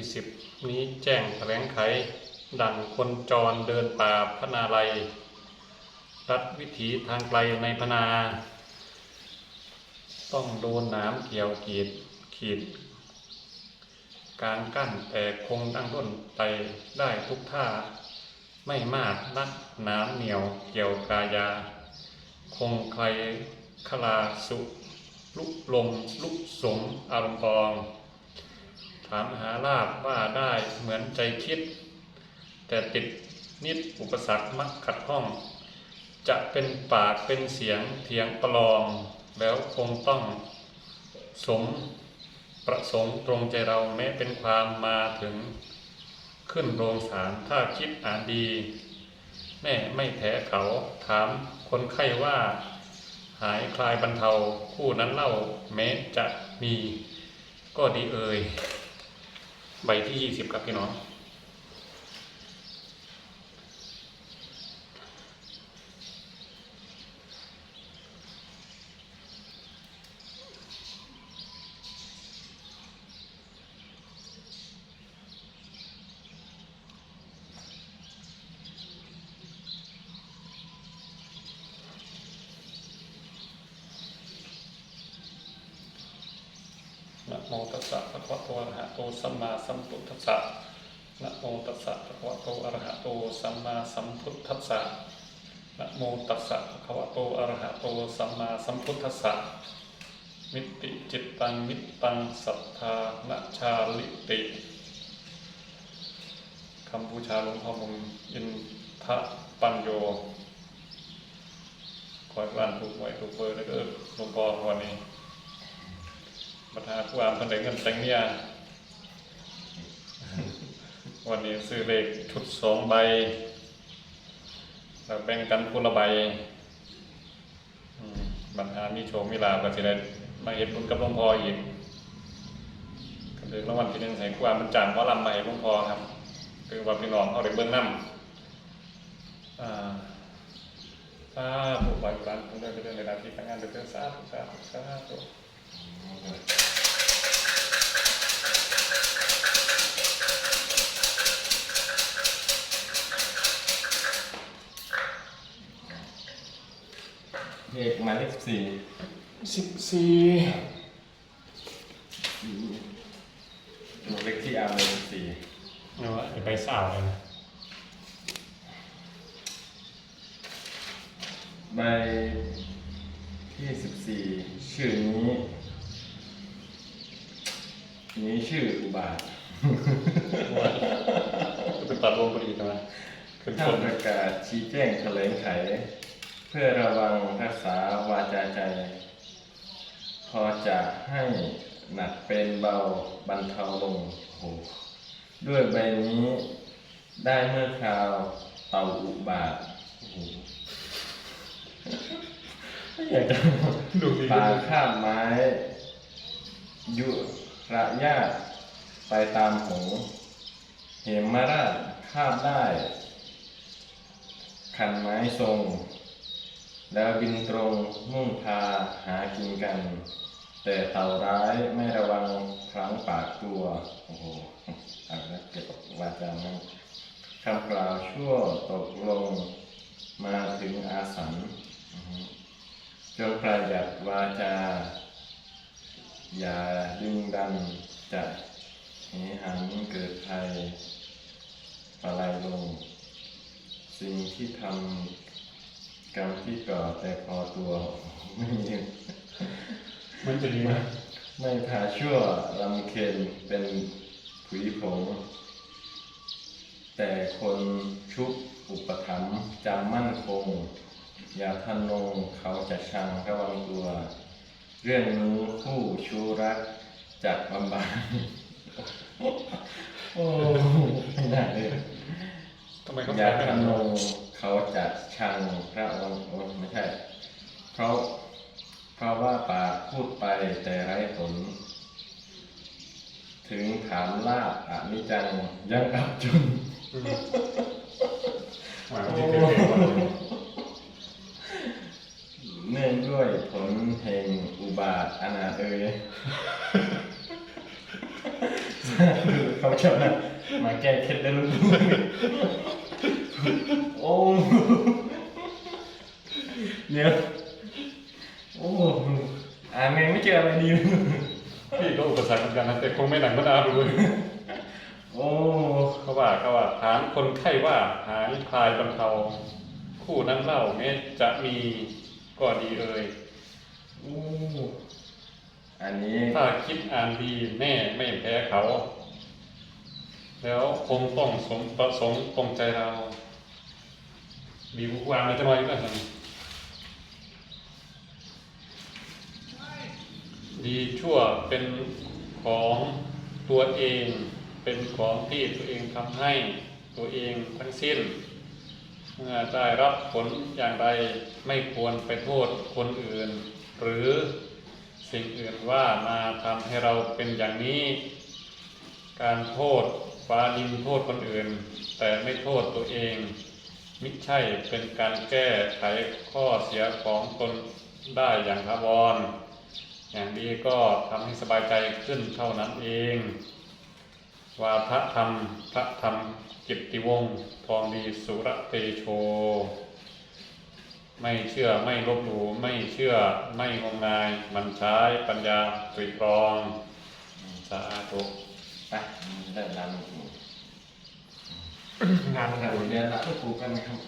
ที่สิบนี้แจ้งแถลงไข ดังคนจรเดินป่าพนาลัยรัดวิถีทางไกลในพนา ต้องโดนน้ำเกี่ยวขีดขีด การกั้นแต่คงตั้งต้นไปได้ทุกท่า ไม่มากนักน้ำเหนียวเกี่ยวกายา คงใครคลาสุลุกลมลุกสงอารมณ์ปอง ถามหาลาบว่าได้เหมือนใจคิด แต่ติดนิดอุปสรรคมักขัดข้อง จะเป็นปากเป็นเสียงเถียงประลอง แล้วคงต้องสมประสงค์ตรงใจเราแม้เป็นความมาถึงขึ้นโรงศาลถ้าคิดอ่านดี แม่ไม่แพ้เขาถามคนไข้ว่า หายคลายบรรเทาคู่นั้นเล่าแม้จะมีก็ดีเอ่ย ใบที่ยี่สิบครับพี่น้อง โมตัสสะภะคะวะโตอะระหะโตสัมมาสัมพุทธัสสะนะโมตัสสะภะคะวะโตอะระหะโตสัมมาสัมพุทธัสสะนะโมตัสสะภะคะวะโตอะระหะโตสัมมาสัมพุทธัสสะมิติจิตตังมิตตังสัทธานะชาลิติคำบูชาหลวงพ่อมุงอินทะปัญโยคอยบ้านถูกไว้ถูกเบอร์แล้วก็หลวงพ่อวันนี้ ประธานผู้อ่านคนไหนเงินแต่งเนี่ยวันนี้ซื้อเลขชุดสองใบเราแบ่งกันคนละใบปัญหามีโชคมีลาภก็สิได้มาเห็นบุญกับหลวงพ่ออีกก็คือรางวัลที่หนึ่งให้ผู้อ่านบรรจางหมอลำมาให้หลวงพ่อครับคือว่าพี่น้องเขาได้เบิ่งน้ำอ่าสาธุไว้ร้านคงได้ไปเรื่องในด้านที่การงานเดือดสาธุสาธุสาธุ เลขหมายเลขสิบสี่สิบสี่เลขที่อาร์เลขสิบสี่เนาะไอ้ใบสาวเลยนะใบที่สิบสี่ชื่อนี้ นี้ชื่ออุบาทจะเป็นตัดรวมพอดีใช่ไหมคือคท่านน ประกาศชี้แจงแถลงไข เพื่อระวังรักษาวาจาใจ พอจะให้หนักเป็นเบาบรรเทาลงโหด้วยใบนี้ได้เมื่อคราวเต่าอุบาทอยากจะดูดีปาข้ามไม้ ยุระยาตไปตามหงเหมมาราชคาบได้ คันไม้ทรง แล้วบินตรงมุ่งพาหากินกัน แต่เต่าร้ายไม่ระวังพลั้งปากตัว โอ้โหอ่านแล้วเก็บวาจานะคำกล่าวชั่วตกลงมาถึงอาสันจงประหยัดวาจา อย่าดึงดันจะเหหันเกิดภัยปลายลง สิ่งที่ทำ กรรมที่ก่อแต่พอตัวไม่มีมันจะดีนะไม่พาชั่วลำเค็นเป็นผุยผง แต่คนชุบอุปถัมภ์จำมั่นคง อย่าทะนงเขาจะชังระวังตัว เรื่องนู้คู่ชูรักจัดบำบัดโอ้ไม่ได้เลยทำไมเขาอย่าใช้ทะกันนง เขาจะชังพระวังโอ้ไม่ใช่ เพราะเพราะว่าปากพูดไปแต่ไร้ผล ถึงถามลาบอานิจังยังอับจนอืมหมายถึงที่เกิดเหตุวันนี้เนื่องด้วยผลแห่งอุบาทอนาถเอยเขาชอบนะมาแก้เคล็ดได้รู้ โอ้เดี๋ยวโอ้อ่านไงไม่เจออะไรดีเลยพี่ก็อุปสรรคเหมือนกันนะแต่คงไม่หนักเหมันอาดูเลยโอ้เขาว่าเขาว่าถามคนไข้ว่าหายคลายบรรเทาคู่นั้นเล่าแม้จะมีก็ดีเอ่ยโอ้อันนี้ถ้าคิดอ่านดีแน่ไม่แพ้เขา แล้วคงต้องสมประสงค์ตรงใจเรา มีผู้วางในจะน้อยก็ทำดีชั่วเป็นของตัวเองเป็นของที่ตัวเองทำให้ตัวเองทั้งสิ้นเมื่อได้รับผลอย่างใดไม่ควรไปโทษคนอื่น หรือสิ่งอื่นว่ามาทำให้เราเป็นอย่างนี้ การโทษฟ้าดินโทษคนอื่น แต่ไม่โทษตัวเอง มิใช่เป็นการแก้ไขข้อเสียของตนได้อย่างถาวร อย่างดีก็ทำให้สบายใจขึ้นเท่านั้นเองว่าพระธรรมพระธรรมกิตติวงศ์ทองดีสุรเตโช ไม่เชื่อไม่ลบหลู่ไม่เชื่อไม่งมงาย มันใช้ปัญญาตรีตรอง สาธุไปเริ่ม งานงานเรียนละก็ปลูกันนะครับ